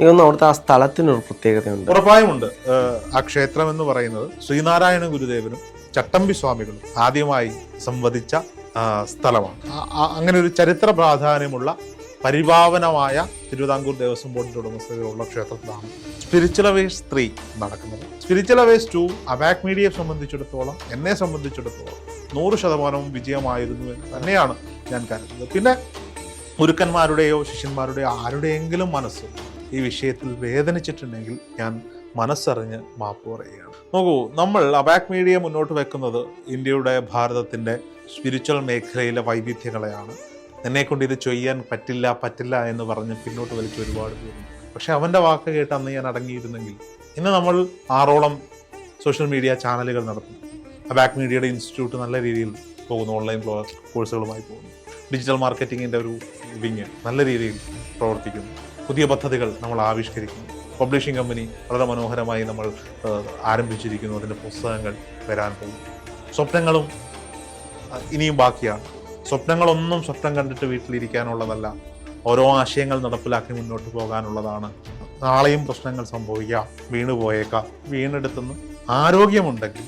തോന്നുന്നു അവിടുത്തെ ആ സ്ഥലത്തിനൊരു പ്രത്യേകതയുണ്ട്. ഉറപ്പായുമുണ്ട്. ആ ക്ഷേത്രം എന്ന് പറയുന്നത് ശ്രീനാരായണ ഗുരുദേവനും ചട്ടമ്പി സ്വാമികളും ആദ്യമായി സംവദിച്ച സ്ഥലമാണ്. അങ്ങനെ ഒരു ചരിത്ര പ്രാധാന്യമുള്ള പരിഭാവനമായ തിരുവിതാംകൂർ ദേവസ്വം ബോർഡിന്റെ ഉടമസ്ഥതയിലുള്ള ക്ഷേത്രത്തിലാണ് സ്പിരിച്വൽ അവേഴ്സ് ത്രീ നടക്കുന്നത്. സ്പിരിച്വൽ അവേഴ്സ് ടു അബാക് മീഡിയയെ സംബന്ധിച്ചിടത്തോളം എന്നെ സംബന്ധിച്ചിടത്തോളം നൂറ് ശതമാനവും വിജയമായിരുന്നു എന്ന് തന്നെയാണ് ഞാൻ കരുതുന്നത്. പിന്നെ ഗുരുക്കന്മാരുടെയോ ശിഷ്യന്മാരുടെയോ ആരുടെയെങ്കിലും മനസ്സ് ഈ വിഷയത്തിൽ വേദനിച്ചിട്ടുണ്ടെങ്കിൽ ഞാൻ മനസ്സറിഞ്ഞ് മാപ്പ് പറയുകയാണ്. നോക്കൂ നമ്മൾ അബാക് മീഡിയ മുന്നോട്ട് വെക്കുന്നത് ഇന്ത്യയുടെ ഭാരതത്തിന്റെ സ്പിരിച്വൽ മേഖലയിലെ വൈവിധ്യങ്ങളെയാണ്. എന്നെക്കൊണ്ട് ഇത് ചെയ്യാൻ പറ്റില്ല പറ്റില്ല എന്ന് പറഞ്ഞ് പിന്നോട്ട് വലിച്ച ഒരുപാട് പേരുണ്ട്. പക്ഷേ അവന്റെ വാക്ക് കേട്ട് അന്ന് ഞാൻ അടങ്ങിയിരുന്നെങ്കിൽ ഇന്ന് നമ്മൾ ആറോളം സോഷ്യൽ മീഡിയ ചാനലുകൾ നടത്തുന്നു അബാക് മീഡിയയുടെ ഇൻസ്റ്റിറ്റ്യൂട്ട് നല്ല രീതിയിൽ പോകുന്നു ഓൺലൈൻ കോഴ്സുകളുമായി പോകുന്നു. ഡിജിറ്റൽ മാർക്കറ്റിങ്ങിന്റെ ഒരു വിങ് നല്ല രീതിയിൽ പ്രവർത്തിക്കുന്നു. പുതിയ പദ്ധതികൾ നമ്മൾ ആവിഷ്കരിക്കുന്നു. പബ്ലിഷിംഗ് കമ്പനി വളരെ മനോഹരമായി നമ്മൾ ആരംഭിച്ചിരിക്കുന്നു. അതിന്റെ പുസ്തകങ്ങൾ വരാൻ പോകുന്നു സ്വപ്നങ്ങളും ഇനിയും ബാക്കിയാണ്. സ്വപ്നങ്ങളൊന്നും സ്വപ്നം കണ്ടിട്ട് വീട്ടിലിരിക്കാനുള്ളതല്ല. ഓരോ ആശയങ്ങൾ നടപ്പിലാക്കി മുന്നോട്ട് പോകാനുള്ളതാണ്. നാളെയും പ്രശ്നങ്ങൾ സംഭവിക്കാം. വീണു പോയേക്കാം. വീണെടുത്തുനിന്ന് ആരോഗ്യമുണ്ടെങ്കിൽ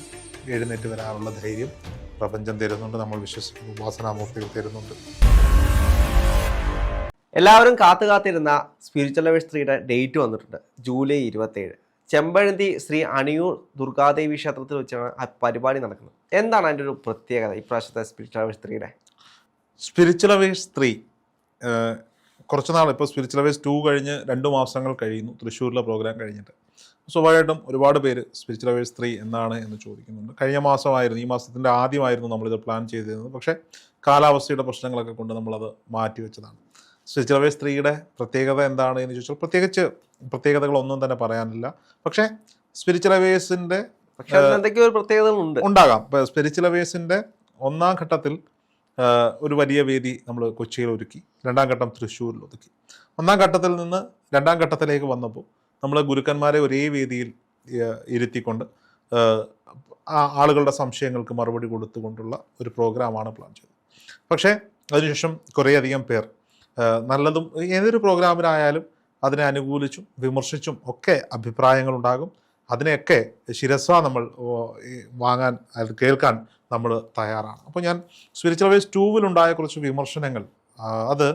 എഴുന്നേറ്റ് വരാനുള്ള ധൈര്യം പ്രപഞ്ചം തരുന്നുണ്ട്. നമ്മൾ വിശ്വസിക്കുന്നു. ഉപാസനാമൂർത്തികൾ തരുന്നുണ്ട്. എല്ലാവരും കാത്തു കാത്തിരുന്ന സ്പിരിച്വൽ ലവേഴ്സ് ത്രീയുടെ ഡേറ്റ് വന്നിട്ടുണ്ട്. ജൂലൈ ഇരുപത്തേഴ്. ചെമ്പഴന്തി ശ്രീ അണിയൂർ ദുർഗാദേവി ക്ഷേത്രത്തിൽ വെച്ചാണ് ആ പരിപാടി നടക്കുന്നത്. എന്താണ് അതിന്റെ ഒരു പ്രത്യേകത ഇപ്രാവശ്യത്തെ സ്പിരിച്വൽ ലവേഴ്സ് ത്രീയുടെ സ്പിരിച്വൽ അവേഴ്സ് ത്രീ കുറച്ച് നാൾ ഇപ്പോൾ സ്പിരിച്വൽ അവേഴ്സ് ടു കഴിഞ്ഞ് രണ്ട് മാസങ്ങൾ കഴിയുന്നു. തൃശ്ശൂരിലെ പ്രോഗ്രാം കഴിഞ്ഞിട്ട്. സ്വാഭാവികമായിട്ടും ഒരുപാട് പേര് സ്പിരിച്വൽ അവേഴ്സ് ത്രീ എന്നാണ് എന്ന് ചോദിക്കുന്നുണ്ട്. കഴിഞ്ഞ മാസമായിരുന്നു ഈ മാസത്തിന്റെ ആദ്യമായിരുന്നു നമ്മളിത് പ്ലാൻ ചെയ്തിരുന്നത്. പക്ഷേ കാലാവസ്ഥയുടെ പ്രശ്നങ്ങളൊക്കെ കൊണ്ട് നമ്മളത് മാറ്റിവെച്ചതാണ്. സ്പിരിച്വൽ സ്ത്രീയുടെ ത്രീയുടെ പ്രത്യേകത എന്താണ് എന്ന് ചോദിച്ചാൽ പ്രത്യേകിച്ച് പ്രത്യേകതകളൊന്നും തന്നെ പറയാനില്ല. പക്ഷേ സ്പിരിച്വൽ അവേഴ്സിന്റെ പ്രത്യേകതകളുണ്ട്. ഉണ്ടാകാം. സ്പിരിച്വൽ അവേഴ്സിന്റെ ഒന്നാം ഘട്ടത്തിൽ ഒരു വലിയ വേദി നമ്മൾ കൊച്ചിയിൽ ഒരുക്കി. രണ്ടാം ഘട്ടം തൃശ്ശൂരിൽ ഒതുക്കി. ഒന്നാം ഘട്ടത്തിൽ നിന്ന് രണ്ടാം ഘട്ടത്തിലേക്ക് വന്നപ്പോൾ നമ്മൾ ഗുരുക്കന്മാരെ ഒരേ വേദിയിൽ ഇരുത്തിക്കൊണ്ട് ആളുകളുടെ സംശയങ്ങൾക്ക് മറുപടി കൊടുത്തുകൊണ്ടുള്ള ഒരു പ്രോഗ്രാമാണ് പ്ലാൻ ചെയ്തത്. പക്ഷേ അതിനുശേഷം കുറേയധികം പേർ നല്ലതും ഏതൊരു പ്രോഗ്രാമിനായാലും അതിനെ അനുകൂലിച്ചും വിമർശിച്ചും ഒക്കെ അഭിപ്രായങ്ങളുണ്ടാകും. അതിനെയൊക്കെ ശിരസ നമ്മൾ വാങ്ങാൻ കേൾക്കാൻ നമ്മൾ തയ്യാറാണ്. അപ്പോൾ ഞാൻ സ്പിരിച്വൽ വേസ് ടൂവിലുണ്ടായ കുറച്ച് വിമർശനങ്ങൾ. അത്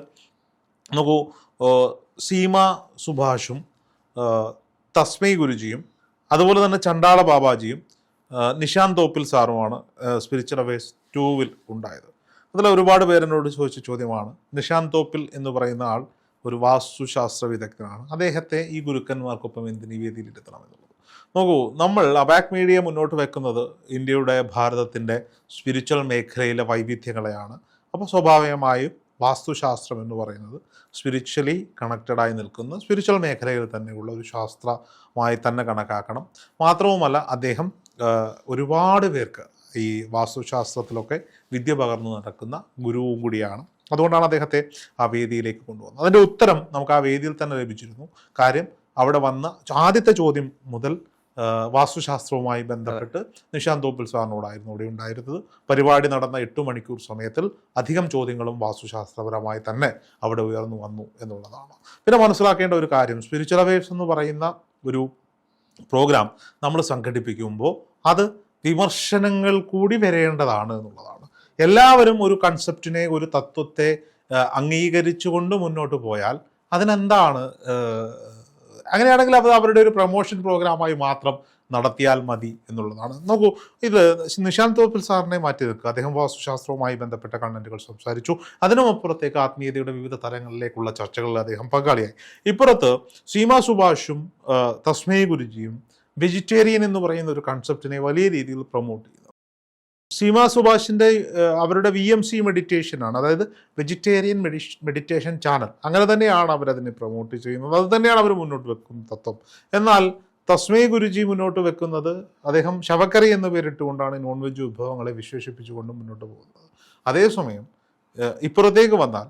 നോക്കൂ സീമ സുഭാഷും തസ്മൈ ഗുരുജിയും അതുപോലെ തന്നെ ചണ്ടാള ബാബാജിയും നിഷാന്ത് തോപ്പിൽ സാറുമാണ് സ്പിരിച്വൽ അവേഴ്സ് ടൂവിൽ ഉണ്ടായത്. അതിൽ ഒരുപാട് പേരെന്നോട് ചോദിച്ച ചോദ്യമാണ് നിഷാന്ത് തോപ്പിൽ എന്ന് പറയുന്ന ആൾ ഒരു വാസ്തുശാസ്ത്ര വിദഗ്ധനാണ്. അദ്ദേഹത്തെ ഈ ഗുരുക്കന്മാർക്കൊപ്പം എന്തിന് ഇരുത്തണം എന്നുള്ളത്. നോക്കൂ നമ്മൾ അബാക് മീഡിയ മുന്നോട്ട് വെക്കുന്നത് ഇന്ത്യയുടെ ഭാരതത്തിന്റെ സ്പിരിച്വൽ മേഖലയിലെ വൈവിധ്യങ്ങളെയാണ്. അപ്പോൾ സ്വാഭാവികമായും വാസ്തുശാസ്ത്രം എന്ന് പറയുന്നത് സ്പിരിച്വലി കണക്റ്റഡായി നിൽക്കുന്ന സ്പിരിച്വൽ മേഖലയിൽ തന്നെയുള്ള ഒരു ശാസ്ത്രമായി തന്നെ കണക്കാക്കണം. മാത്രവുമല്ല അദ്ദേഹം ഒരുപാട് പേർക്ക് ഈ വാസ്തുശാസ്ത്രത്തിലൊക്കെ വിദ്യ പകർന്നു നടക്കുന്ന ഗുരുവും കൂടിയാണ്. അതുകൊണ്ടാണ് അദ്ദേഹത്തെ ആ വേദിയിലേക്ക് കൊണ്ടുവന്നത്. അതിന്റെ ഉത്തരം നമുക്ക് ആ വേദിയിൽ തന്നെ ലഭിച്ചിരുന്നു. കാര്യം അവിടെ വന്ന ആദ്യത്തെ ചോദ്യം മുതൽ വാസ്തുശാസ്ത്രവുമായി ബന്ധപ്പെട്ട് നിഷാന്ത് തോപ്പിൽ സാറിനോടായിരുന്നു അവിടെ ഉണ്ടായിരുന്നത്. പരിപാടി നടന്ന എട്ട് മണിക്കൂർ സമയത്തിൽ അധികം ചോദ്യങ്ങളും വാസ്തുശാസ്ത്രപരമായി തന്നെ അവിടെ ഉയർന്നു വന്നു എന്നുള്ളതാണ്. പിന്നെ മനസ്സിലാക്കേണ്ട ഒരു കാര്യം സ്പിരിച്വൽ അവേഴ്സ് എന്ന് പറയുന്ന ഒരു പ്രോഗ്രാം നമ്മൾ സംഘടിപ്പിക്കുമ്പോൾ അത് വിമർശനങ്ങൾ കൂടി വരേണ്ടതാണ് എന്നുള്ളതാണ്. എല്ലാവരും ഒരു കൺസെപ്റ്റിനെ ഒരു തത്വത്തെ അംഗീകരിച്ചുകൊണ്ട് മുന്നോട്ട് പോയാൽ അതിനെന്താണ് അങ്ങനെയാണെങ്കിൽ അത് അവരുടെ ഒരു പ്രൊമോഷൻ പ്രോഗ്രാമായി മാത്രം നടത്തിയാൽ മതി എന്നുള്ളതാണ്. നോക്കൂ ഇത് നിശാന്ത് തോപ്പിൽ സാറിനെ മാറ്റി നിൽക്കുക. അദ്ദേഹം വാസ്തുശാസ്ത്രവുമായി ബന്ധപ്പെട്ട കണ്ടന്റുകൾ സംസാരിച്ചു. അതിനുമപ്പുറത്തേക്ക് ആത്മീയതയുടെ വിവിധ തലങ്ങളിലേക്കുള്ള ചർച്ചകളിൽ അദ്ദേഹം പങ്കാളിയായി. ഇപ്പുറത്ത് സീമ സുഭാഷും തസ്മേ ഗുരുജിയും വെജിറ്റേറിയൻ എന്ന് പറയുന്ന ഒരു കൺസെപ്റ്റിനെ വലിയ രീതിയിൽ പ്രൊമോട്ട് ചെയ്യുന്നു. സീമ സുഭാഷിന്റെ അവരുടെ വി എം സി മെഡിറ്റേഷൻ ആണ്. അതായത് വെജിറ്റേറിയൻ മെഡി മെഡിറ്റേഷൻ ചാനൽ അങ്ങനെ തന്നെയാണ് അവരതിനെ പ്രൊമോട്ട് ചെയ്യുന്നത്. അത് തന്നെയാണ് അവർ മുന്നോട്ട് വെക്കുന്ന തത്വം. എന്നാൽ തസ്മേ ഗുരുജി മുന്നോട്ട് വെക്കുന്നത് അദ്ദേഹം ശവക്കറി എന്ന് പേരിട്ടുകൊണ്ടാണ് നോൺ വെജ് വിഭവങ്ങളെ വിശേഷിപ്പിച്ചുകൊണ്ട് മുന്നോട്ട് പോകുന്നത്. അതേസമയം ഇപ്പുറത്തേക്ക് വന്നാൽ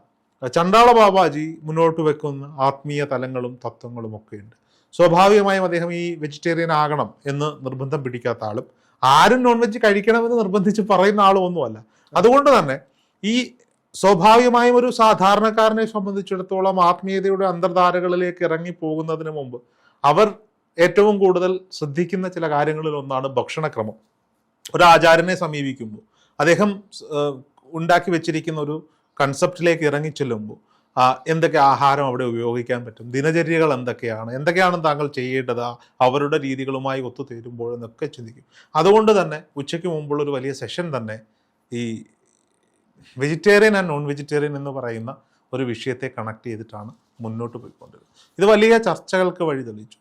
ചണ്ടാള ബാബാജി മുന്നോട്ട് വെക്കുന്ന ആത്മീയ തലങ്ങളും തത്വങ്ങളും ഒക്കെ ഉണ്ട് സ്വാഭാവികമായും അദ്ദേഹം ഈ വെജിറ്റേറിയൻ ആകണം എന്ന് നിർബന്ധം പിടിക്കാത്ത ആളും ആരും നോൺ വെജ് കഴിക്കണമെന്ന് നിർബന്ധിച്ച് പറയുന്ന ആളും ഒന്നുമല്ല. അതുകൊണ്ട് തന്നെ ഈ സ്വാഭാവികമായും ഒരു സാധാരണക്കാരനെ സംബന്ധിച്ചിടത്തോളം ആത്മീയതയുടെ അന്തർധാരകളിലേക്ക് ഇറങ്ങി പോകുന്നതിന് മുമ്പ് അവർ ഏറ്റവും കൂടുതൽ ശ്രദ്ധിക്കുന്ന ചില കാര്യങ്ങളിൽ ഒന്നാണ് ഭക്ഷണക്രമം. ഒരു ആചാര്യനെ സമീപിക്കുമ്പോൾ അദ്ദേഹം ഉണ്ടാക്കി വെച്ചിരിക്കുന്ന ഒരു കൺസെപ്റ്റിലേക്ക് ഇറങ്ങി ചെല്ലുമ്പോൾ എന്തൊക്കെ ആഹാരം അവിടെ ഉപയോഗിക്കാൻ പറ്റും? ദിനചര്യകൾ എന്തൊക്കെയാണ്? എന്തൊക്കെയാണ് താങ്കൾ ചെയ്യേണ്ടത്? അവരുടെ രീതികളുമായി ഒത്തുതീരുമ്പോൾ എന്നൊക്കെ ചിന്തിക്കും. അതുകൊണ്ട് തന്നെ ഉച്ചയ്ക്ക് മുമ്പുള്ള ഒരു വലിയ സെഷൻ തന്നെ ഈ വെജിറ്റേറിയൻ ആൻഡ് നോൺ വെജിറ്റേറിയൻ എന്ന് പറയുന്ന ഒരു വിഷയത്തെ കണക്ട് ചെയ്തിട്ടാണ് മുന്നോട്ട് പോയിക്കൊണ്ടിരുന്നത്. ഇത് വലിയ ചർച്ചകൾക്ക് വഴി തെളിയിച്ചു.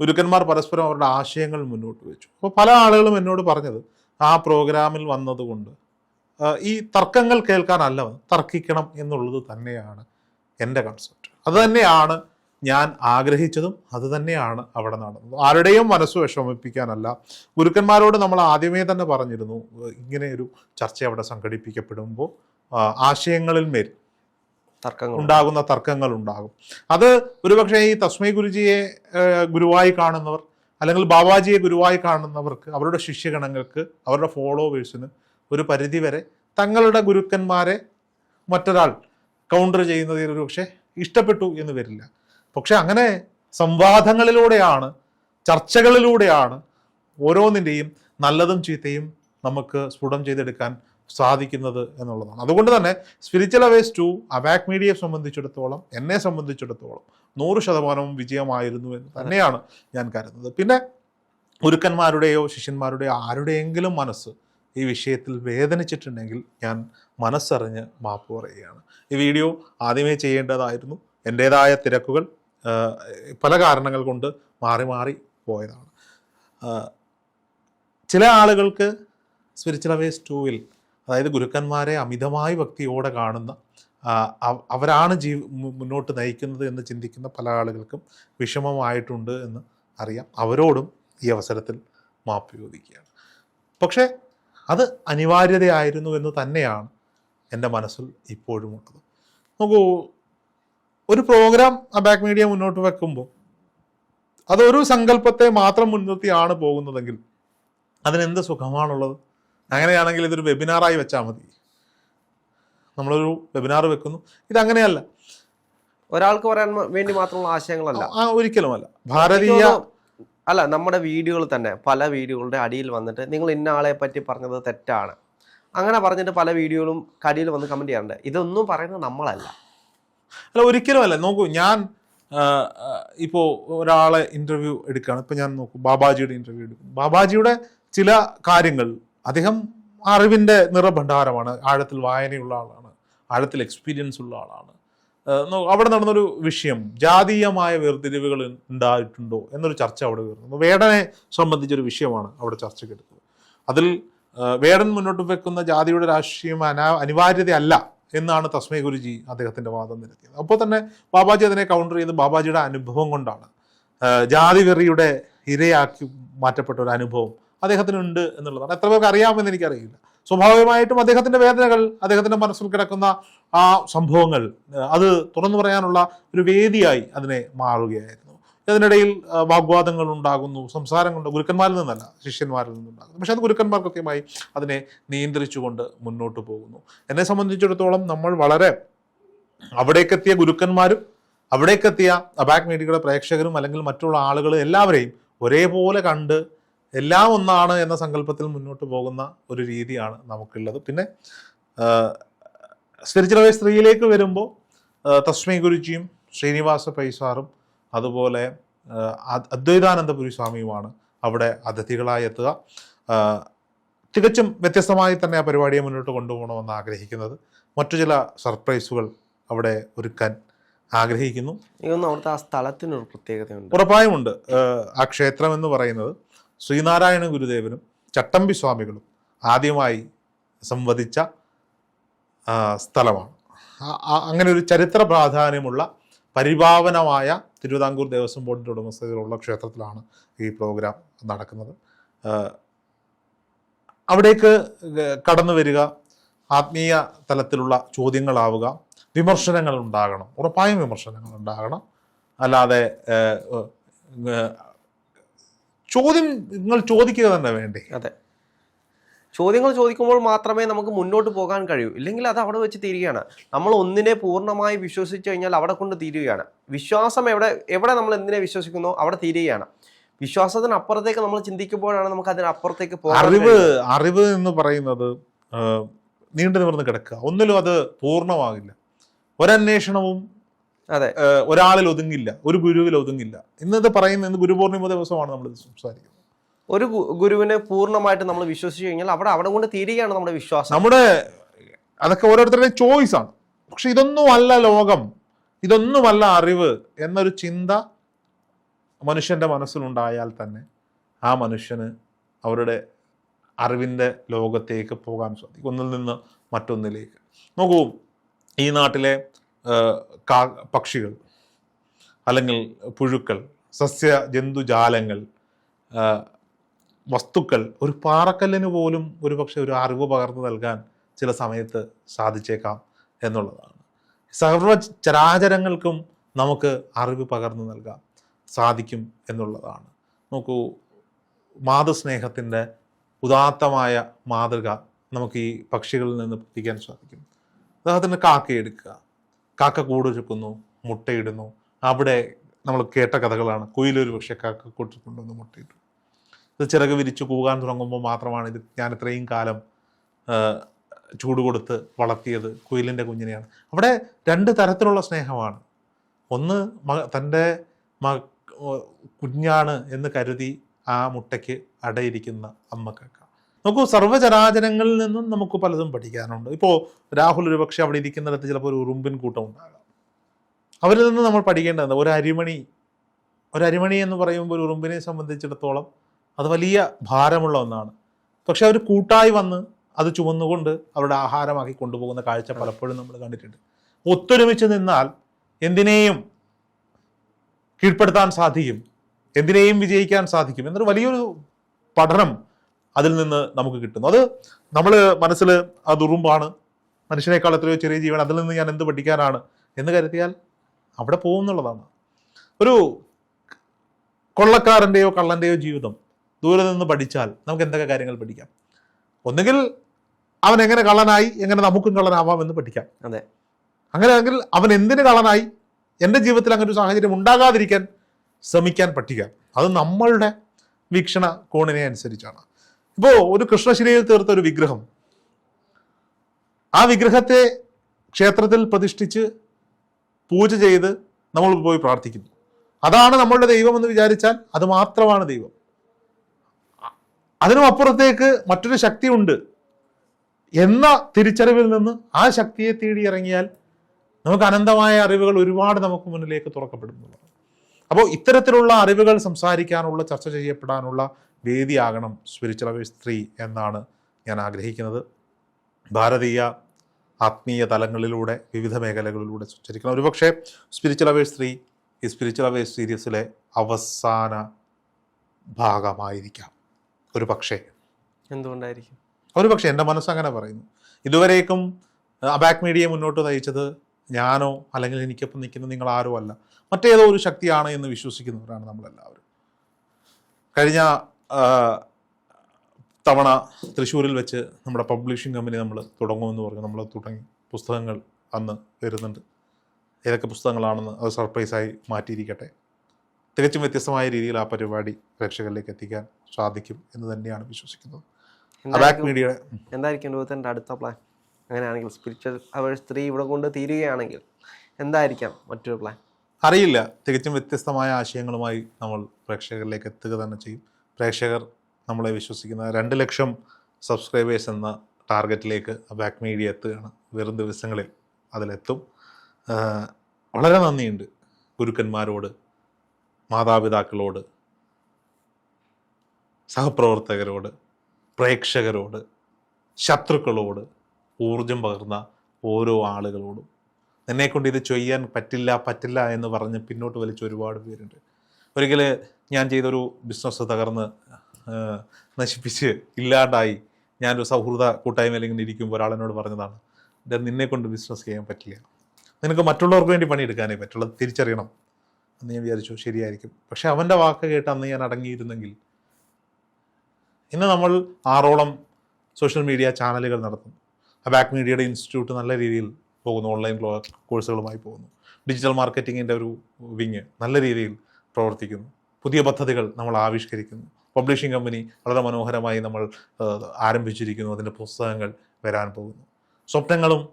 ഗുരുക്കന്മാർ പരസ്പരം അവരുടെ ആശയങ്ങൾ മുന്നോട്ട് വെച്ചു. അപ്പോൾ പല ആളുകളും എന്നോട് പറഞ്ഞത് ആ പ്രോഗ്രാമിൽ വന്നതുകൊണ്ട് ഈ തർക്കങ്ങൾ കേൾക്കാനല്ല തർക്കിക്കണം എന്നുള്ളത് തന്നെയാണ് എന്റെ കൺസെപ്റ്റ് അത് തന്നെയാണ് ഞാൻ ആഗ്രഹിച്ചതും അത് തന്നെയാണ് അവിടെ നടന്നത്. ആരുടെയും മനസ്സ് വിഷമിപ്പിക്കാനല്ല. ഗുരുക്കന്മാരോട് നമ്മൾ ആദ്യമേ തന്നെ പറഞ്ഞിരുന്നു ഇങ്ങനെ ഒരു ചർച്ച അവിടെ സംഘടിപ്പിക്കപ്പെടുമ്പോൾ ആശയങ്ങളിൽ മേൽ തർക്കങ്ങൾ. ഉണ്ടാകുന്ന തർക്കങ്ങൾ ഉണ്ടാകും. അത് ഒരുപക്ഷെ ഈ തസ്മൈ ഗുരുജിയെ ഗുരുവായി കാണുന്നവർ അല്ലെങ്കിൽ ബാബാജിയെ ഗുരുവായി കാണുന്നവർക്ക് അവരുടെ ശിഷ്യഗണങ്ങൾക്ക് അവരുടെ ഫോളോവേഴ്സിന് ഒരു പരിധിവരെ തങ്ങളുടെ ഗുരുക്കന്മാരെ മറ്റൊരാൾ കൗണ്ടർ ചെയ്യുന്നതിൽ ഒരുപക്ഷെ ഇഷ്ടപ്പെട്ടു എന്ന് വരില്ല. പക്ഷെ അങ്ങനെ സംവാദങ്ങളിലൂടെയാണ് ചർച്ചകളിലൂടെയാണ് ഓരോന്നിന്റെയും നല്ലതും ചീത്തയും നമുക്ക് സ്ഫുടം ചെയ്തെടുക്കാൻ സാധിക്കുന്നത് എന്നുള്ളതാണ്. അതുകൊണ്ട് തന്നെ സ്പിരിച്വൽ അവേസ് ടു അബാക് മീഡിയയെ സംബന്ധിച്ചിടത്തോളം എന്നെ സംബന്ധിച്ചിടത്തോളം നൂറ് ശതമാനവും വിജയമായിരുന്നു എന്ന് തന്നെയാണ് ഞാൻ കരുതുന്നത്. പിന്നെ ഗുരുക്കന്മാരുടെയോ ശിഷ്യന്മാരുടെയോ ആരുടെയെങ്കിലും മനസ്സ് ഈ വിഷയത്തിൽ വേദനിച്ചിട്ടുണ്ടെങ്കിൽ ഞാൻ മനസ്സറിഞ്ഞ് മാപ്പ് പറയുകയാണ്. ഈ വീഡിയോ ആദ്യമേ ചെയ്യേണ്ടതായിരുന്നു. എന്റേതായ തിരക്കുകൾ പല കാരണങ്ങൾ കൊണ്ട് മാറി മാറി പോയതാണ്. ചില ആളുകൾക്ക് സ്പിരിച്വൽ അവേസ് ടൂവിൽ അതായത് ഗുരുക്കന്മാരെ അമിതമായി ഭക്തിയോടെ കാണുന്ന അവരാണ് ജീ മുന്നോട്ട് നയിക്കുന്നത് എന്ന് ചിന്തിക്കുന്ന പല ആളുകൾക്കും വിഷമമായിട്ടുണ്ട് എന്ന് അറിയാം. അവരോടും ഈ അവസരത്തിൽ മാപ്പ് ചോദിക്കുകയാണ്. പക്ഷേ അത് അനിവാര്യതയായിരുന്നു എന്ന് തന്നെയാണ് എന്റെ മനസ്സിൽ ഇപ്പോഴും ഉള്ളത്. നോക്കൂ ഒരു പ്രോഗ്രാം ബാക്ക് മീഡിയ മുന്നോട്ട് വെക്കുമ്പോൾ അതൊരു സങ്കല്പത്തെ മാത്രം മുൻനിർത്തിയാണ് പോകുന്നതെങ്കിൽ അതിനെന്ത് സുഖമാണുള്ളത്? അങ്ങനെയാണെങ്കിൽ ഇതൊരു വെബിനാറായി വെച്ചാൽ മതി. നമ്മളൊരു വെബിനാർ വെക്കുന്നു. ഇതങ്ങനെയല്ല. ഒരാൾക്ക് പറയാൻ വേണ്ടി മാത്രമുള്ള ആശയങ്ങളല്ല. ആ ഒരിക്കലുമല്ല. ഭാരതീയ അല്ല നമ്മുടെ വീഡിയോകൾ തന്നെ പല വീഡിയോകളുടെ അടിയിൽ വന്നിട്ട് നിങ്ങൾ ഇന്ന ആളെ പറ്റി പറഞ്ഞത് തെറ്റാണ്. അങ്ങനെ പറഞ്ഞിട്ട് പല വീഡിയോകളും കടിയിൽ വന്ന് കമന്റ് ചെയ്യാറുണ്ട്. ഇതൊന്നും പറയുന്നത് നമ്മളല്ല. അല്ല ഒരിക്കലും അല്ല. നോക്കൂ ഞാൻ ഇപ്പോൾ ഒരാളെ ഇന്റർവ്യൂ എടുക്കുകയാണ്. ഇപ്പോൾ ഞാൻ നോക്കൂ ബാബാജിയുടെ ഇന്റർവ്യൂ എടുക്കും. ബാബാജിയുടെ ചില കാര്യങ്ങൾ അദ്ദേഹം അറിവിന്റെ നിറഭണ്ഡാരമാണ്. ആഴത്തിൽ വായനയുള്ള ആളാണ്. ആഴത്തിൽ എക്സ്പീരിയൻസ് ഉള്ള ആളാണ്. അവിടെ നടന്നൊരു വിഷയം ജാതീയമായ വേർതിരിവുകൾ ഉണ്ടായിട്ടുണ്ടോ എന്നൊരു ചർച്ച അവിടെ വരുന്നു വേടനെ സംബന്ധിച്ചൊരു വിഷയമാണ് അവിടെ ചർച്ചയ്ക്ക് എടുത്തത് അതിൽ വേടൻ മുന്നോട്ട് വെക്കുന്ന ജാതിയുടെ രാഷ്ട്രീയം അനാ അനിവാര്യതയല്ല എന്നാണ് തസ്മയ ഗുരുജി അദ്ദേഹത്തിന്റെ വാദം നിരത്തിയത്. അപ്പോൾ തന്നെ ബാബാജി അതിനെ കൗണ്ടർ ചെയ്ത് ബാബാജിയുടെ അനുഭവം കൊണ്ടാണ് ജാതി വെറിയുടെ ഇരയാക്കി മാറ്റപ്പെട്ട ഒരു അനുഭവം അദ്ദേഹത്തിനുണ്ട് എന്നുള്ളതാണ്. എത്ര പേർക്ക് അറിയാമെന്ന് എനിക്കറിയില്ല. സ്വാഭാവികമായിട്ടും അദ്ദേഹത്തിന്റെ വേദനകൾ അദ്ദേഹത്തിന്റെ മനസ്സിൽ കിടക്കുന്ന ആ സംഭവങ്ങൾ അത് തുറന്നു പറയാനുള്ള ഒരു വേദിയായി അതിനെ മാറുകയായിരുന്നു. അതിനിടയിൽ വാഗ്വാദങ്ങൾ ഉണ്ടാകുന്നു സംസാരങ്ങളുണ്ട് ഗുരുക്കന്മാരിൽ നിന്നല്ല ശിഷ്യന്മാരിൽ നിന്നുണ്ടാകുന്നു. പക്ഷെ അത് ഗുരുക്കന്മാർ കൃത്യമായി അതിനെ നിയന്ത്രിച്ചുകൊണ്ട് മുന്നോട്ട് പോകുന്നു. എന്നെ സംബന്ധിച്ചിടത്തോളം നമ്മൾ വളരെ അവിടേക്കെത്തിയ ഗുരുക്കന്മാരും അവിടേക്കെത്തിയ അബാക് മീഡിയയുടെ പ്രേക്ഷകരും അല്ലെങ്കിൽ മറ്റുള്ള ആളുകൾ എല്ലാവരെയും ഒരേപോലെ കണ്ട് എല്ലാം ഒന്നാണ് എന്ന സങ്കല്പത്തിൽ മുന്നോട്ട് പോകുന്ന ഒരു രീതിയാണ് നമുക്കുള്ളത്. പിന്നെ സ്പിരിച്വൽ സ്ത്രീയിലേക്ക് വരുമ്പോൾ തസ്മൈ ഗുരുജിയും ശ്രീനിവാസ പൈസാറും അതുപോലെ അദ്വൈതാനന്ദപുരി സ്വാമിയുമാണ് അവിടെ അതിഥികളായി എത്തുക. തികച്ചും വ്യത്യസ്തമായി തന്നെ ആ പരിപാടിയെ മുന്നോട്ട് കൊണ്ടുപോകണമെന്ന് ആഗ്രഹിക്കുന്നത്. മറ്റു ചില സർപ്രൈസുകൾ അവിടെ ഒരുക്കാൻ ആഗ്രഹിക്കുന്നു. അവിടുത്തെ ആ സ്ഥലത്തിനൊരു പ്രത്യേകതയുണ്ട്. ഉറപ്പായും ഉണ്ട്. ആ ക്ഷേത്രം എന്ന് പറയുന്നത് ശ്രീനാരായണ ഗുരുദേവനും ചട്ടമ്പി സ്വാമികളും ആദ്യമായി സംവദിച്ച സ്ഥലമാണ്. അങ്ങനെ ഒരു ചരിത്ര പ്രാധാന്യമുള്ള പരിഭാവനമായ തിരുവിതാംകൂർ ദേവസ്വം ബോർഡിന്റെ ഉടമസ്ഥതയിലുള്ള ക്ഷേത്രത്തിലാണ് ഈ പ്രോഗ്രാം നടക്കുന്നത്. അവിടേക്ക് കടന്നു വരിക ആത്മീയ തലത്തിലുള്ള ചോദ്യങ്ങളാവുക വിമർശനങ്ങൾ ഉണ്ടാകണം ഉറപ്പായും വിമർശനങ്ങൾ ഉണ്ടാകണം. അല്ലാതെ ചോദ്യം നിങ്ങൾ ചോദിക്കുക തന്നെ വേണ്ടേ? അതെ. ചോദ്യങ്ങൾ ചോദിക്കുമ്പോൾ മാത്രമേ നമുക്ക് മുന്നോട്ട് പോകാൻ കഴിയൂ. ഇല്ലെങ്കിൽ അത് അവിടെ വെച്ച് തീരുകയാണ്. നമ്മൾ ഒന്നിനെ പൂർണമായി വിശ്വസിച്ചു കഴിഞ്ഞാൽ അവിടെ കൊണ്ട് തീരുകയാണ്. വിശ്വാസം എവിടെ എവിടെ നമ്മൾ എന്തിനെ വിശ്വസിക്കുന്നോ? അവിടെ തീരുകയാണ്. വിശ്വാസത്തിന് അപ്പുറത്തേക്ക് നമ്മൾ ചിന്തിക്കുമ്പോഴാണ് നമുക്ക് അതിനപ്പുറത്തേക്ക് പോകാൻ അറിവ് അറിവ് എന്ന് പറയുന്നത് നീണ്ടു നിവർന്ന് കിടക്കുക. ഒന്നിലും അത് പൂർണമാകില്ല. ഒരന്വേഷണവും ഒരാളിൽ ഒതുങ്ങില്ല ഒരു ഗുരുവിൽ ഒതുങ്ങില്ല. ഇന്നത് പറയുന്ന ഇന്ന് ഗുരുപൂർണിമ ദിവസമാണ് നമ്മൾ സംസാരിക്കുന്നത്. ഒരു ഗുരുവിനെ പൂർണമായിട്ട് നമ്മൾ വിശ്വസിച്ചു കഴിഞ്ഞാൽ അവിടെ അവിടെ കൊണ്ട് തീരുകയാണ് നമ്മുടെ വിശ്വാസം. നമ്മുടെ അതൊക്കെ ഓരോരുത്തരുടെയും ചോയ്സ് ആണ്. പക്ഷെ ഇതൊന്നും അല്ല ലോകം. ഇതൊന്നുമല്ല അറിവ് എന്നൊരു ചിന്ത മനുഷ്യന്റെ മനസ്സിലുണ്ടായാൽ തന്നെ ആ മനുഷ്യന് അവരുടെ അറിവിന്റെ ലോകത്തേക്ക് പോകാൻ സാധിക്കും. ഒന്നിൽ നിന്ന് മറ്റൊന്നിലേക്ക്. നോക്കൂ ഈ നാട്ടിലെ കാ പക്ഷികൾ അല്ലെങ്കിൽ പുഴുക്കൾ സസ്യ ജന്തുജാലങ്ങൾ വസ്തുക്കൾ ഒരു പാറക്കല്ലിന് പോലും ഒരു പക്ഷെ ഒരു അറിവ് പകർന്നു നൽകാൻ ചില സമയത്ത് സാധിച്ചേക്കാം എന്നുള്ളതാണ്. സർവ ചരാചരങ്ങൾക്കും നമുക്ക് അറിവ് പകർന്നു നൽകാം സാധിക്കും എന്നുള്ളതാണ്. നോക്കൂ മാതൃസ്നേഹത്തിന്റെ ഉദാത്തമായ മാതൃക നമുക്ക് ഈ പക്ഷികളിൽ നിന്ന് പഠിക്കാൻ സാധിക്കും. ഉദാഹരണത്തിന് കാക്ക എടുക്കുക കാക്ക കൂട് ചുക്കുന്നു മുട്ടയിടുന്നു. അവിടെ നമ്മൾ കേട്ട കഥകളാണ്. കുയിലൊരു പക്ഷെ കാക്ക കൂട്ടിൽ മുട്ടയിട്ടു ഇത് ചിറക് വിരിച്ച് കൂകാൻ തുടങ്ങുമ്പോൾ മാത്രമാണ് ഇത് ഞാൻ ഇത്രയും കാലം ചൂട് കൊടുത്ത് വളർത്തിയത് കുയിലിന്റെ കുഞ്ഞിനെയാണ്. അവിടെ രണ്ട് തരത്തിലുള്ള സ്നേഹമാണ്. ഒന്ന് മ തന്റെ മ കുഞ്ഞാണ് എന്ന് കരുതി ആ മുട്ടയ്ക്ക് അടയിരിക്കുന്ന അമ്മക്കക്ക നോക്കൂ സർവചരാചരങ്ങളിൽ നിന്നും നമുക്ക് പലതും പഠിക്കാനുണ്ട്. ഇപ്പോൾ രാഹുൽ ഒരു പക്ഷേ അവിടെ ഇരിക്കുന്നിടത്ത് ചിലപ്പോൾ ഒരു ഉറുമ്പിൻ കൂട്ടം ഉണ്ടാകാം. അവരിൽ നിന്ന് നമ്മൾ പഠിക്കേണ്ടത് ഒരു അരിമണി. ഒരു അരിമണി എന്ന് പറയുമ്പോൾ ഒരു ഉറുമ്പിനെ സംബന്ധിച്ചിടത്തോളം അത് വലിയ ഭാരമുള്ള ഒന്നാണ്. പക്ഷെ അവർ കൂട്ടായി വന്ന് അത് ചുമന്നുകൊണ്ട് അവരുടെ ആഹാരമാക്കി കൊണ്ടുപോകുന്ന കാഴ്ച പലപ്പോഴും നമ്മൾ കണ്ടിട്ടുണ്ട്. ഒത്തൊരുമിച്ച് നിന്നാൽ എന്തിനേയും കീഴ്പ്പെടുത്താൻ സാധിക്കും എന്തിനേയും വിജയിക്കാൻ സാധിക്കും എന്നൊരു വലിയൊരു പഠനം അതിൽ നിന്ന് നമുക്ക് കിട്ടുന്നു. അത് നമ്മൾ മനസ്സിൽ ആ ദുറുമ്പാണ് മനുഷ്യനേക്കാൾ എത്രയോ ചെറിയ ജീവൻ അതിൽ നിന്ന് ഞാൻ എന്ത് പഠിക്കാനാണ് എന്ന് കരുതിയാൽ അവിടെ പോകുന്നുള്ളതാണ് ഒരു കൊള്ളക്കാരന്റെയോ കള്ളന്റെയോ ജീവിതം ദൂരെ നിന്ന് പഠിച്ചാൽ നമുക്ക് എന്തൊക്കെ കാര്യങ്ങൾ പഠിക്കാം? ഒന്നുകിൽ അവൻ എങ്ങനെ കള്ളനായി എങ്ങനെ നമുക്കും കള്ളനാവാം എന്ന് പഠിക്കാം. അതെ. അങ്ങനെയാണെങ്കിൽ അവൻ എന്തിന് കള്ളനായി എന്റെ ജീവിതത്തിൽ അങ്ങനെ ഒരു സാഹചര്യം ഉണ്ടാകാതിരിക്കാൻ ശ്രമിക്കാൻ പഠിക്കാം. അത് നമ്മളുടെ വീക്ഷണ കോണിനെ അനുസരിച്ചാണ്. ഇപ്പോൾ ഒരു കൃഷ്ണശിലയിൽ തീർത്ത ഒരു വിഗ്രഹം. ആ വിഗ്രഹത്തെ ക്ഷേത്രത്തിൽ പ്രതിഷ്ഠിച്ച് പൂജ ചെയ്ത് നമ്മൾ പോയി പ്രാർത്ഥിക്കുന്നു. അതാണ് നമ്മളുടെ ദൈവം എന്ന് വിചാരിച്ചാൽ അത് മാത്രമാണ് ദൈവം. അതിനും അപ്പുറത്തേക്ക് മറ്റൊരു ശക്തിയുണ്ട്. എന്ന തിരിച്ചറിവിൽ നിന്ന് ആ ശക്തിയെ തേടി ഇറങ്ങിയാൽ നമുക്ക് അനന്തമായ അറിവുകൾ ഒരുപാട് നമുക്ക് മുന്നിലേക്ക് തുറക്കപ്പെടുന്നുള്ളൂ അപ്പോൾ ഇത്തരത്തിലുള്ള അറിവുകൾ സംസാരിക്കാനുള്ള ചർച്ച ചെയ്യപ്പെടാനുള്ള വേദിയാകണം സ്പിരിച്വൽ സ്ത്രീ എന്നാണ് ഞാൻ ആഗ്രഹിക്കുന്നത്. ഭാരതീയ ആത്മീയ തലങ്ങളിലൂടെ വിവിധ മേഖലകളിലൂടെ സഞ്ചരിക്കണം. ഒരുപക്ഷെ സ്പിരിച്വൽ അവേഴ്സ് സ്ത്രീ ഈ സ്പിരിച്വൽ അവേഴ്സ് സീരീസിലെ അവസാന ഭാഗമായിരിക്കാം. ഒരു പക്ഷേ എന്തുകൊണ്ടായിരിക്കും? ഒരു പക്ഷേ എന്റെ മനസ്സ് അങ്ങനെ പറയുന്നു. ഇതുവരേക്കും അബാക്ക് മീഡിയ മുന്നോട്ട് നയിച്ചത് ഞാനോ അല്ലെങ്കിൽ എനിക്കൊപ്പം നിൽക്കുന്ന നിങ്ങൾ ആരോ അല്ല. മറ്റേതോ ഒരു ശക്തിയാണ് എന്ന് വിശ്വസിക്കുന്നവരാണ് നമ്മളെല്ലാവരും. കഴിഞ്ഞ തവണ തൃശ്ശൂരിൽ വെച്ച് നമ്മുടെ പബ്ലിഷിംഗ് കമ്പനി നമ്മൾ തുടങ്ങുമെന്ന് പറഞ്ഞു. നമ്മൾ തുടങ്ങി പുസ്തകങ്ങൾ അന്ന് വരുന്നുണ്ട്. ഏതൊക്കെ പുസ്തകങ്ങളാണെന്ന് അത് സർപ്രൈസായി മാറ്റിയിരിക്കട്ടെ. തികച്ചും വ്യത്യസ്തമായ രീതിയിൽ ആ പരിപാടി പ്രേക്ഷകരിലേക്ക് എത്തിക്കാൻ സാധിക്കും എന്ന് തന്നെയാണ് വിശ്വസിക്കുന്നത്. മീഡിയയുടെ എന്തായിരിക്കും രൂപത്തിന്റെ അടുത്ത പ്ലാൻ? അങ്ങനെയാണെങ്കിൽ സ്പിരിച്വൽ അവർ സ്ത്രീ ഇവിടെ കൊണ്ട് തീരുകയാണെങ്കിൽ എന്തായിരിക്കാം മറ്റൊരു പ്ലാൻ? അറിയില്ല. തികച്ചും വ്യത്യസ്തമായ ആശയങ്ങളുമായി നമ്മൾ പ്രേക്ഷകരിലേക്ക് എത്തുക തന്നെ ചെയ്യും. പ്രേക്ഷകർ നമ്മളെ വിശ്വസിക്കുന്ന രണ്ട് ലക്ഷം സബ്സ്ക്രൈബേഴ്സ് എന്ന ടാർഗറ്റിലേക്ക് ബാക്ക് മീഡിയ എത്തുകയാണ്. വെറും ദിവസങ്ങളിൽ അതിലെത്തും. വളരെ നന്ദിയുണ്ട് ഗുരുക്കന്മാരോട് മാതാപിതാക്കളോട് സഹപ്രവർത്തകരോട് പ്രേക്ഷകരോട് ശത്രുക്കളോട് ഊർജം പകർന്ന ഓരോ ആളുകളോടും. എന്നെക്കൊണ്ട് ഇത് ചെയ്യാൻ പറ്റില്ല പറ്റില്ല എന്ന് പറഞ്ഞ് പിന്നോട്ട് വലിച്ച ഒരുപാട് പേരുണ്ട്. ഒരിക്കൽ ഞാൻ ചെയ്തൊരു ബിസിനസ് തകർന്ന് നശിപ്പിച്ച് ഇല്ലാണ്ടായി ഞാനൊരു സൗഹൃദ കൂട്ടായ്മയിൽ ഇങ്ങനെ ഇരിക്കുമ്പോൾ ഒരാളെന്നോട് പറഞ്ഞതാണ് ഇത് നിന്നെ കൊണ്ട് ബിസിനസ് ചെയ്യാൻ പറ്റില്ല. നിനക്ക് മറ്റുള്ളവർക്ക് വേണ്ടി പണിയെടുക്കാനേ പറ്റുള്ളൂ തിരിച്ചറിയണം. എന്ന് ഞാൻ വിചാരിച്ചു ശരിയായിരിക്കും. പക്ഷെ അവന്റെ വാക്ക് കേട്ട് അന്ന് ഞാൻ അടങ്ങിയിരുന്നെങ്കിൽ ഇന്ന് നമ്മൾ ആറോളം സോഷ്യൽ മീഡിയ ചാനലുകൾ നടത്തുന്നു. ബാക്ക് മീഡിയയുടെ ഇൻസ്റ്റിറ്റ്യൂട്ട് നല്ല രീതിയിൽ പോകുന്നു ഓൺലൈൻ കോഴ്സുകളുമായി പോകുന്നു. ഡിജിറ്റൽ മാർക്കറ്റിങ്ങിന്റെ ഒരു വിങ് നല്ല രീതിയിൽ പ്രവർത്തിക്കുന്നു. പുതിയ പദ്ധതികൾ നമ്മൾ ആവിഷ്കരിക്കുന്നു. പബ്ലിഷിംഗ് കമ്പനി വളരെ മനോഹരമായി നമ്മൾ ആരംഭിച്ചിരിക്കുന്നു. അതിന്റെ പുസ്തകങ്ങൾ വരാൻ പോകുന്നു. സ്വപ്നങ്ങളും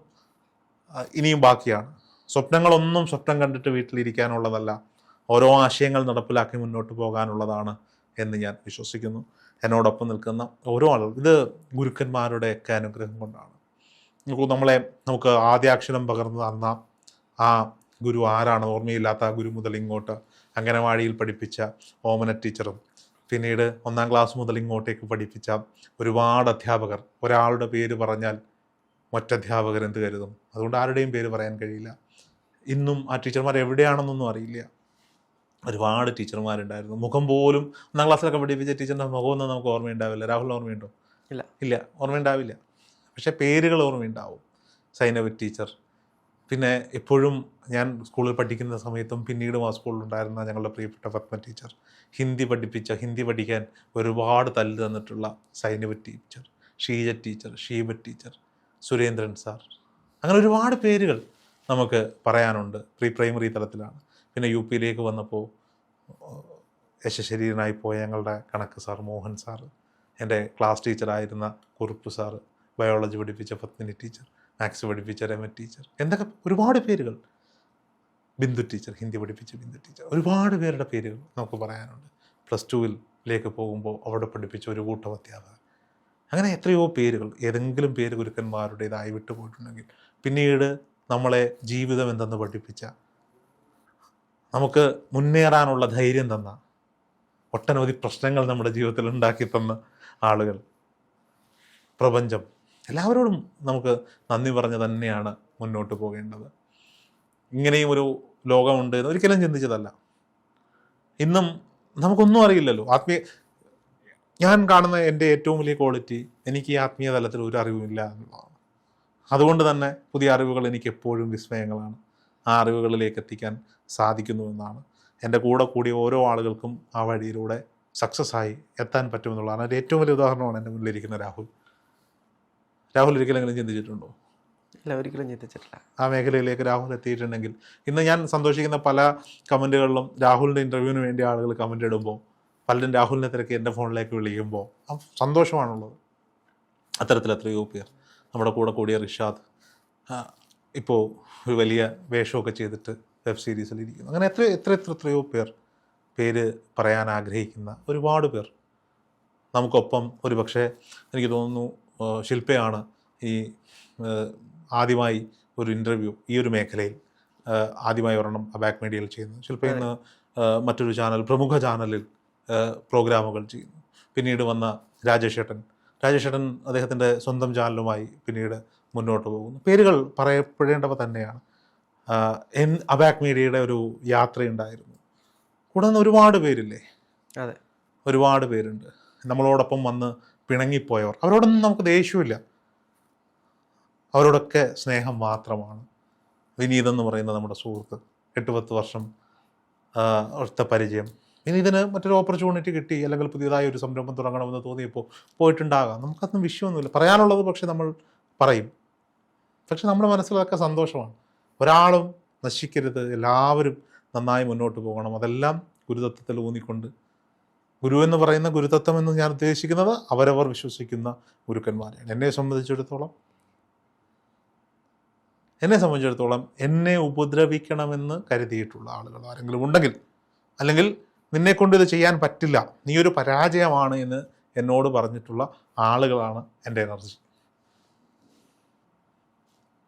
ഇനിയും ബാക്കിയാണ്. സ്വപ്നങ്ങളൊന്നും സ്വപ്നം കണ്ടിട്ട് വീട്ടിലിരിക്കാനുള്ളതല്ല. ഓരോ ആശയങ്ങൾ നടപ്പിലാക്കി മുന്നോട്ട് പോകാനുള്ളതാണ് എന്ന് ഞാൻ വിശ്വസിക്കുന്നു. എന്നോടൊപ്പം നിൽക്കുന്ന ഓരോ ആളുകൾ ഇത് ഗുരുക്കന്മാരുടെയൊക്കെ അനുഗ്രഹം കൊണ്ടാണ്. നമ്മളെ നമുക്ക് ആദ്യാക്ഷരം പകർന്നു തന്ന ആ ഗുരു ആരാണ് ഓർമ്മയില്ലാത്ത ആ ഗുരു മുതൽ ഇങ്ങോട്ട് അംഗനവാടിയിൽ പഠിപ്പിച്ച ഓമന ടീച്ചറും പിന്നീട് ഒന്നാം ക്ലാസ് മുതൽ ഇങ്ങോട്ടേക്ക് പഠിപ്പിച്ച ഒരുപാട് അധ്യാപകർ. ഒരാളുടെ പേര് പറഞ്ഞാൽ മറ്റധ്യാപകർ എന്ത് കരുതും? അതുകൊണ്ട് ആരുടെയും പേര് പറയാൻ കഴിയില്ല. ഇന്നും ആ ടീച്ചർമാർ എവിടെയാണെന്നൊന്നും അറിയില്ല. ഒരുപാട് ടീച്ചർമാരുണ്ടായിരുന്നു. മുഖം പോലും ഒന്നാം ക്ലാസ്സിലൊക്കെ പഠിപ്പിച്ച ടീച്ചറിന്റെ മുഖമൊന്നും നമുക്ക് ഓർമ്മയുണ്ടാവില്ല. രാഹുൽ ഓർമ്മയുണ്ടോ? ഇല്ല. ഇല്ല. ഓർമ്മയുണ്ടാവില്ല. പക്ഷേ പേരുകൾ ഓർമ്മയുണ്ടാവും. സൈനവ് ടീച്ചർ പിന്നെ എപ്പോഴും ഞാൻ സ്കൂളിൽ പഠിക്കുന്ന സമയത്തും പിന്നീടും ആ സ്കൂളിലുണ്ടായിരുന്ന ഞങ്ങളുടെ പ്രിയപ്പെട്ട പത്മ ടീച്ചർ ഹിന്ദി പഠിപ്പിച്ച ഹിന്ദി പഠിക്കാൻ ഒരുപാട് തല്ല് തന്നിട്ടുള്ള Sainaba teacher Sheeja teacher Sheeba teacher Surendran sir. അങ്ങനെ ഒരുപാട് പേരുകൾ നമുക്ക് പറയാനുണ്ട് പ്രീ പ്രൈമറി തലത്തിലാണ്. പിന്നെ യു പിയിലേക്ക് വന്നപ്പോൾ യശശരീരനായി പോയ ഞങ്ങളുടെ കണക്ക് സാർ മോഹൻ സാർ എന്റെ ക്ലാസ് ടീച്ചറായിരുന്ന കുറുപ്പ് സാറ് ബയോളജി പഠിപ്പിച്ച പത്മിനി ടീച്ചർ. മാത്സ് പഠിപ്പിച്ച രമ ടീച്ചർ എന്തൊക്കെ ഒരുപാട് പേരുകൾ. ബിന്ദു ടീച്ചർ ഹിന്ദി പഠിപ്പിച്ച ബിന്ദു ടീച്ചർ ഒരുപാട് പേരുടെ പേരുകൾ നമുക്ക് പറയാനുണ്ട്. പ്ലസ് ടുവിലേക്ക് പോകുമ്പോൾ അവിടെ പഠിപ്പിച്ച ഒരു കൂട്ടം അധ്യാപകർ. അങ്ങനെ എത്രയോ പേരുകൾ ഏതെങ്കിലും പേര് ഗുരുക്കന്മാരുടേതായി വിട്ടുപോയിട്ടുണ്ടെങ്കിൽ പിന്നീട് നമ്മളെ ജീവിതം എന്തെന്ന് പഠിപ്പിച്ച നമുക്ക് മുന്നേറാനുള്ള ധൈര്യം തന്ന ഒട്ടനവധി പ്രശ്നങ്ങൾ നമ്മുടെ ജീവിതത്തിൽ ഉണ്ടാക്കി തന്ന ആളുകൾ. പ്രപഞ്ചം എല്ലാവരോടും നമുക്ക് നന്ദി പറഞ്ഞ് തന്നെയാണ് മുന്നോട്ട് പോകേണ്ടത്. ഇങ്ങനെയും ഒരു ലോകമുണ്ട് എന്ന് ഒരിക്കലും ചിന്തിച്ചതല്ല. ഇന്നും നമുക്കൊന്നും അറിയില്ലല്ലോ. ആത്മീയ ഞാൻ കാണുന്ന എന്റെ ഏറ്റവും വലിയ ക്വാളിറ്റി എനിക്ക് ഈ ആത്മീയ തലത്തിൽ ഒരു അറിവുമില്ല എന്നുള്ളതാണ്. അതുകൊണ്ട് തന്നെ പുതിയ അറിവുകൾ എനിക്ക് എപ്പോഴും വിസ്മയങ്ങളാണ്. ആ അറിവുകളിലേക്ക് എത്തിക്കാൻ സാധിക്കുന്നു എന്നാണ്. എന്റെ കൂടെ കൂടിയ ഓരോ ആളുകൾക്കും ആ വഴിയിലൂടെ സക്സസ് ആയി എത്താൻ പറ്റുമെന്നുള്ളതാണ്. അതിന്റെ ഏറ്റവും വലിയ ഉദാഹരണമാണ് എന്റെ മുന്നിലിരിക്കുന്ന രാഹുൽ. രാഹുൽ ഒരിക്കലെങ്കിലും ചിന്തിച്ചിട്ടുണ്ടോ? ഇല്ല ഒരിക്കലും ചിന്തിച്ചിട്ടില്ല. ആ മേഖലയിലേക്ക് രാഹുൽ എത്തിയിട്ടുണ്ടെങ്കിൽ ഇന്ന് ഞാൻ സന്തോഷിക്കുന്ന പല കമന്റുകളിലും രാഹുലിന്റെ ഇന്റർവ്യൂവിന് വേണ്ടി ആളുകൾ കമന്റ് ഇടുമ്പോൾ പലരും രാഹുലിനെ തിരക്കി എന്റെ ഫോണിലേക്ക് വിളിക്കുമ്പോൾ ആ സന്തോഷമാണുള്ളത്. അത്തരത്തിൽ എത്രയോ പേർ നമ്മുടെ കൂടെ കൂടിയ റിഷാദ് ഇപ്പോൾ ഒരു വലിയ വേഷമൊക്കെ ചെയ്തിട്ട് വെബ് സീരീസിൽ ഇരിക്കുന്നു. അങ്ങനെ എത്ര എത്ര എത്ര എത്രയോ പേർ പേര് പറയാൻ ആഗ്രഹിക്കുന്ന ഒരുപാട് പേർ. നമുക്കൊപ്പം ഒരു പക്ഷേ എനിക്ക് തോന്നുന്നു ശില്പയാണ് ഈ ആദ്യമായി ഒരു ഇന്റർവ്യൂ ഈ ഒരു മേഖലയിൽ ആദ്യമായി ഒരെണ്ണം ബാക്ക് മീഡിയയിൽ ചെയ്യുന്നത്. ശില്പ ഇന്ന് മറ്റൊരു ചാനൽ പ്രമുഖ ചാനലിൽ പ്രോഗ്രാമുകൾ ചെയ്യുന്നു. പിന്നീട് വന്ന രാജേഷേട്ടൻ. രാജേഷേട്ടൻ അദ്ദേഹത്തിന്റെ സ്വന്തം ചാനലുമായി പിന്നീട് മുന്നോട്ട് പോകുന്നു. പേരുകൾ പറയപ്പെടേണ്ടവ തന്നെയാണ്. എൻ അബാക് മീഡിയയുടെ ഒരു യാത്രയുണ്ടായിരുന്നു. കൂടുതൽ ഒരുപാട് പേരില്ലേ? അതെ. ഒരുപാട് പേരുണ്ട്. നമ്മളോടൊപ്പം വന്ന് പിണങ്ങിപ്പോയവർ. അവരോടൊന്നും നമുക്ക് ദേഷ്യമില്ല അവരോടൊക്കെ സ്നേഹം മാത്രമാണ്. വിനീത് എന്ന് പറയുന്ന നമ്മുടെ സുഹൃത്ത് എട്ട് പത്ത് വർഷം അടുത്ത പരിചയം. ഇനി ഇതിന് മറ്റൊരു ഓപ്പർച്യൂണിറ്റി കിട്ടി അല്ലെങ്കിൽ പുതിയതായി ഒരു സംരംഭം തുടങ്ങണമെന്ന് തോന്നിയപ്പോൾ പോയിട്ടുണ്ടാകാം. നമുക്കതൊന്നും വിഷയമൊന്നുമില്ല. പറയാനുള്ളത് പക്ഷേ നമ്മൾ പറയും. പക്ഷെ നമ്മുടെ മനസ്സിലൊക്കെ സന്തോഷമാണ്. ഒരാളും നശിക്കരുത്. എല്ലാവരും നന്നായി മുന്നോട്ട് പോകണം. അതെല്ലാം ഗുരുതത്വത്തിൽ ഊന്നിക്കൊണ്ട് ഗുരു എന്ന് പറയുന്ന ഗുരുതത്വം എന്ന് ഞാൻ ഉദ്ദേശിക്കുന്നത് അവരവർ വിശ്വസിക്കുന്ന ഗുരുക്കന്മാരെയാണ്. എന്നെ സംബന്ധിച്ചിടത്തോളം എന്നെ സംബന്ധിച്ചിടത്തോളം എന്നെ ഉപദ്രവിക്കണമെന്ന് കരുതിയിട്ടുള്ള ആളുകൾ ആരെങ്കിലും ഉണ്ടെങ്കിൽ അല്ലെങ്കിൽ നിന്നെ കൊണ്ട് ഇത് ചെയ്യാൻ പറ്റില്ല നീ ഒരു പരാജയമാണ് എന്ന് എന്നോട് പറഞ്ഞിട്ടുള്ള ആളുകളാണ് എന്റെ എനർജി.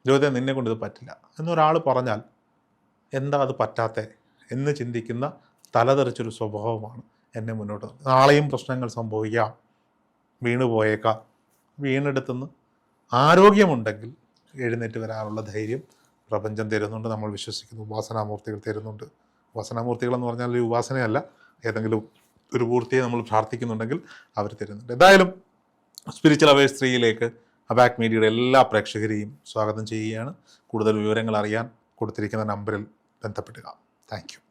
ജ്യോതി നിന്നെ കൊണ്ട് ഇത് പറ്റില്ല എന്നൊരാൾ പറഞ്ഞാൽ എന്താ അത് പറ്റാത്തേ എന്ന് ചിന്തിക്കുന്ന തലതെറിച്ചൊരു സ്വഭാവമാണ് എന്നെ മുന്നോട്ട്. നാളെയും പ്രശ്നങ്ങൾ സംഭവിക്കാം. വീണു പോയേക്കാം. വീണെടുത്തുനിന്ന് ആരോഗ്യമുണ്ടെങ്കിൽ എഴുന്നേറ്റ് വരാനുള്ള ധൈര്യം പ്രപഞ്ചം തരുന്നുണ്ട്. നമ്മൾ വിശ്വസിക്കുന്നു ഉപാസനാമൂർത്തികൾ തരുന്നുണ്ട്. ഉപാസനാമൂർത്തികൾ എന്ന് പറഞ്ഞാൽ ഒരു ഉപാസനയല്ല. ഏതെങ്കിലും ഒരു പൂർത്തിയെ നമ്മൾ പ്രാർത്ഥിക്കുന്നുണ്ടെങ്കിൽ അവർ തരുന്നുണ്ട്. എന്തായാലും സ്പിരിച്വൽ അവേഴ്സ് ത്രീയിലേക്ക് അബാക് മീഡിയയുടെ എല്ലാ പ്രേക്ഷകരെയും സ്വാഗതം ചെയ്യുകയാണ്. കൂടുതൽ വിവരങ്ങൾ അറിയാൻ കൊടുത്തിരിക്കുന്ന നമ്പറിൽ ബന്ധപ്പെടുക. താങ്ക്